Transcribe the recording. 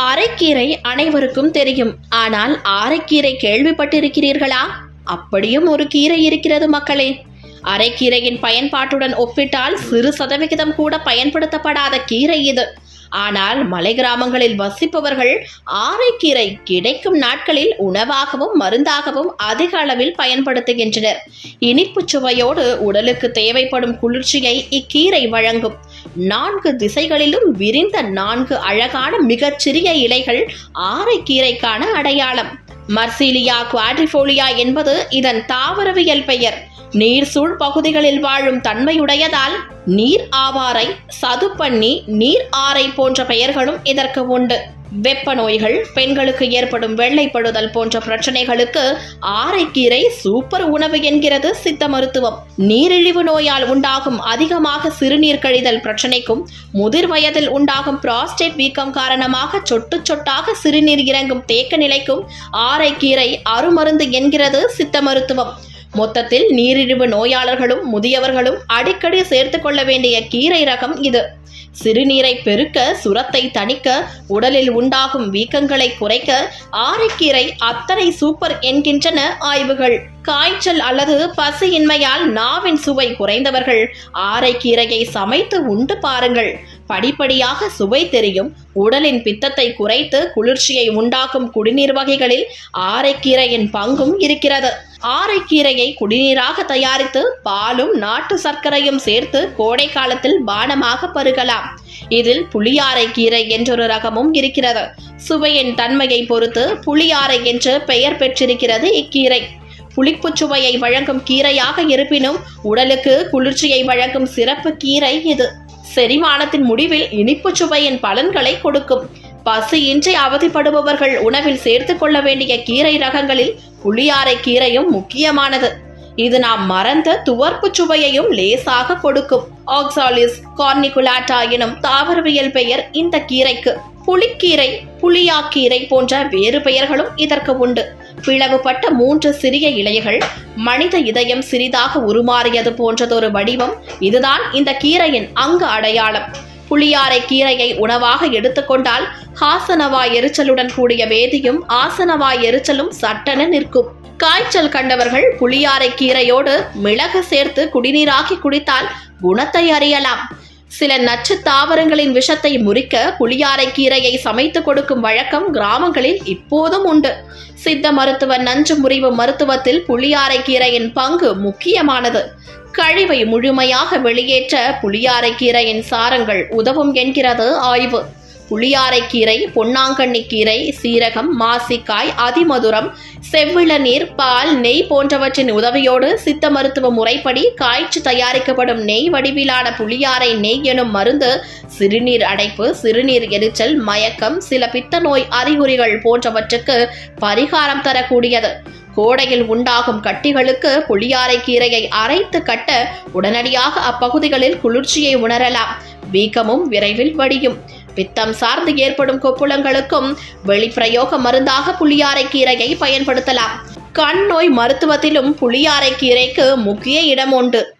அரைக்கீரை அனைவருக்கும் தெரியும். ஆனால் ஆரைக்கீரை கேள்விப்பட்டிருக்கிறீர்களா? அப்படியும் ஒரு கீரை இருக்கிறது மக்களே. அரைக்கீரையின் பயன்பாட்டுடன் ஒப்பிட்டால் சிறு சதவிகிதம் கூட பயன்படுத்தப்படாத கீரை இது. ஆனால் மலை கிராமங்களில் வசிப்பவர்கள் ஆரைக்கீரை கிடைக்கும் நாட்களில் உணவாகவும் மருந்தாகவும் அதிக அளவில் பயன்படுத்துகின்றனர். இனிப்பு சுவையோடு உடலுக்கு தேவைப்படும் குளிர்ச்சியை இக்கீரை வழங்கும். நான்கு திசைகளிலும் விரிந்த நான்கு அழகான மிகச்சிறிய இலைகள் ஆரைக்கீரைக்கான அடையாளம். மர்சீலியா குவாட்ரிஃபோலியா என்பது இதன் தாவரவியல் பெயர். நீர் சூழ் பகுதிகளில் வாழும் தன்மையுடையதால் நீர் ஆவாரை சதுப்பண்ணி நீர் ஆரை போன்ற பெயர்களும் இதற்கு உண்டு. வெப்ப நோய்கள் பெண்களுக்கு ஏற்படும் வெள்ளைப்படுதல் போன்ற பிரச்சனைகளுக்கு ஆரைக்கீரை சூப்பர் உணவு என்கிறது சித்த மருத்துவம். நீரிழிவு நோயால் உண்டாகும் அதிகமாக சிறுநீர் கழிதல் பிரச்சனைக்கும் முதிர் வயதில் உண்டாகும் பிராஸ்டேட் வீக்கம் காரணமாக சொட்டு சொட்டாக சிறுநீர் இறங்கும் தேக்க நிலைக்கும் ஆரைக்கீரை அருமருந்து என்கிறது சித்த மருத்துவம். மொத்தத்தில் நீரிழிவு நோயாளர்களும் முதியவர்களும் அடிக்கடி சேர்த்து கொள்ள வேண்டிய கீரை ரகம் இது. சிறுநீரை பெருக்க சுரத்தை தணிக்க உடலில் உண்டாகும் வீக்கங்களை குறைக்க ஆரைக்கீரை அத்தனை சூப்பர் என்கின்றன ஆய்வுகள். காய்ச்சல் அல்லது பசியின்மையால் நாவின் சுவை குறைந்தவர்கள் ஆரைக்கீரையை சமைத்து உண்டு பாருங்கள். படிப்படியாக சுவை தெரியும். உடலின் பித்தத்தை குறைத்து குளிர்ச்சியை உண்டாக்கும் குடிநீர் வகைகளில் ஆரைக்கீரையின் பங்கும் இருக்கிறது. ஆரைக்கீரையை குடிநீராக தயாரித்து பாலும் நாட்டு சர்க்கரையும் சேர்த்து கோடை காலத்தில் பானமாக பருகலாம். இதில் புளியாரை கீரை என்றொரு ரகமும் இருக்கிறது. சுவையின் தன்மையை பொறுத்து புளியாரை என்று பெயர் பெற்றிருக்கிறது இக்கீரை. புளிப்புச் சுவையை வழங்கும் கீரையாக இருப்பினும் உடலுக்கு குளிர்ச்சியை வழங்கும் சிறப்பு கீரை இது. செரிமானத்தின் முடிவில் இனிப்புச் சுவையின் பலன்களை கொடுக்கும். பசியின்றி அவதிப்படுபவர்கள் உணவில் சேர்த்து கொள்ள வேண்டிய கீரை ரகங்களில் புளியாரை கீரையும் முக்கியமானது. இது நாம் மறந்த துவர்ப்பு சுவையையும் லேசாக கொடுக்கும். ஆக்சாலிஸ் கார்னிகுலாட்டா எனும் தாவரவியல் பெயர் இந்த கீரைக்கு. புளிக்கீரை புளியாக்கீரை போன்ற வேறு பெயர்களும் இதற்கு உண்டு. பிளவுபட்ட மூன்று சிறிய இலைகள் மனித இதயம் சிறிதாக உருமாறியது போன்றதொரு வடிவம் இதுதான் இந்த கீரையின் அங்கு அடையாளம். புளியாரை கீரையை உணவாக எடுத்துக்கொண்டால் ஹாசனவாய் எரிச்சலுடன் கூடிய வேதியும் ஆசனவாய் எரிச்சலும் சட்டென நிற்கும். காய்ச்சல் கண்டவர்கள் புளியாரை கீரையோடு மிளகு சேர்த்து குடிநீராக்கி குடித்தால் குணத்தை அறியலாம். சில நச்சு தாவரங்களின் விஷத்தை முறிக்க புளியாரை கீரையை சமைத்து கொடுக்கும் வழக்கம் கிராமங்களில் இப்போதும் உண்டு. சித்த மருத்துவ நஞ்சு முறிவு மருத்துவத்தில் புளியாரை கீரையின் பங்கு முக்கியமானது. கழிவை முழுமையாக வெளியேற்ற புளியாரை கீரையின் சாரங்கள் உதவும் என்கிறது ஆய்வு. புளியாரைக்கீரை பொன்னாங்கண்ணி கீரை சீரகம் மாசிக்காய் அதிமதுரம் செவ்விளநீர் பால் நெய் போன்றவற்றின் உதவியோடு சித்த மருத்துவ முறைப்படி காய்ச்சி தயாரிக்கப்படும் நெய் வடிவிலான புளியாரை நெய் எனும் மருந்து சிறுநீர் அடைப்பு சிறுநீர் எரிச்சல் மயக்கம் சில பித்த நோய் அறிகுறிகள் போன்றவற்றுக்கு பரிகாரம் தரக்கூடியது. கோடையில் உண்டாகும் கட்டிகளுக்கு புளியாரை கீரையை அரைத்து கட்ட உடனடியாக அப்பகுதிகளில் குளிர்ச்சியை உணரலாம். வீக்கமும் விரைவில் வடியும். பித்தம் சார்ந்து ஏற்படும் கொப்புளங்களுக்கும் வெளிப்பிரயோக மருந்தாக புளியாரை கீரையை பயன்படுத்தலாம். கண் நோய் மருத்துவத்திலும் புளியாரை கீரைக்கு முக்கிய இடம் உண்டு.